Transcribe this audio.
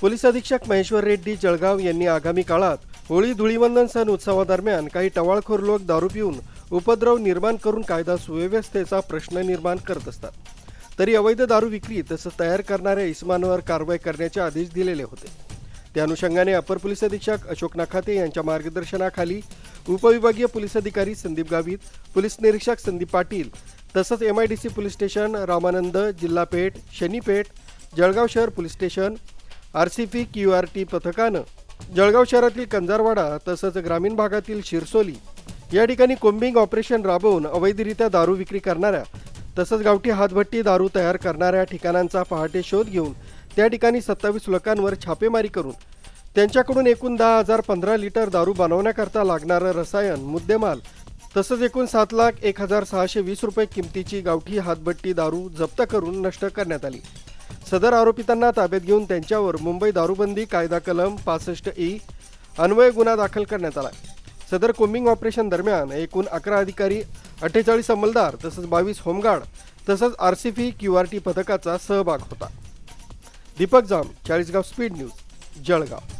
Police अधीक्षक महेश्वर रेड्डी जळगाव यांनी आगामी काळात होळी धुळीवंदन सण उत्सवादरम्यान काही टवाळखोर लोक दारू पिऊन उपद्रव निर्माण करून कायदा सुव्यवस्थेचा प्रश्न निर्माण करत असतात. तरी अवैध दारू विक्री तसंच तयार करणाऱ्या इस्मानवर कारवाई करण्याचे आदेश दिलेले होते. त्या अनुषंगाने अपर पोलीस अधीक्षक अशोक नाखाते यांच्या मार्गदर्शनाखाली उपविभागीय पोलीस अधिकारी संदीप गावित पोलीस निरीक्षक संदीप पाटील तसंच M I D C police station Ramanand Jilha Peth Shanipeth Jalgaon शहर police station R C P Q R T पथकानं जळगाव शहरातील कंजारवाडा तसंच ग्रामीण भागातील शिरसोली या ठिकाणी कोम्बिंग ऑपरेशन राबवून अवैधरित्या दारू विक्री करणाऱ्या तसंच गावठी हातभट्टी दारू तयार करणाऱ्या ठिकाणांचा पहाटे शोध घेऊन त्या ठिकाणी सत्तावीस लोकांवर छापेमारी करून त्यांच्याकडून एकूण दहा हजार पंधरा लिटर दारू बनवण्याकरता लागणारं रसायन मुद्देमाल तसंच एकूण सात लाख एक हजार सहाशे वीस रुपये किमतीची गावठी हातभट्टी दारू जप्त करून नष्ट करण्यात आली. सदर आरोपितांना ताब्यात घेऊन त्यांच्यावर मुंबई दारूबंदी कायदा कलम पासष्ट ई अन्वय गुन्हा दाखल करण्यात आला. सदर कोम्बिंग ऑपरेशन दरम्यान एकूण अकरा अधिकारी अठ्ठेचाळीस अंमलदार तसंच बावीस होमगार्ड तसंच R C P Q R T पथकाचा सहभाग होता. Deepak Jam Chalisgaon speed news Jalgaon.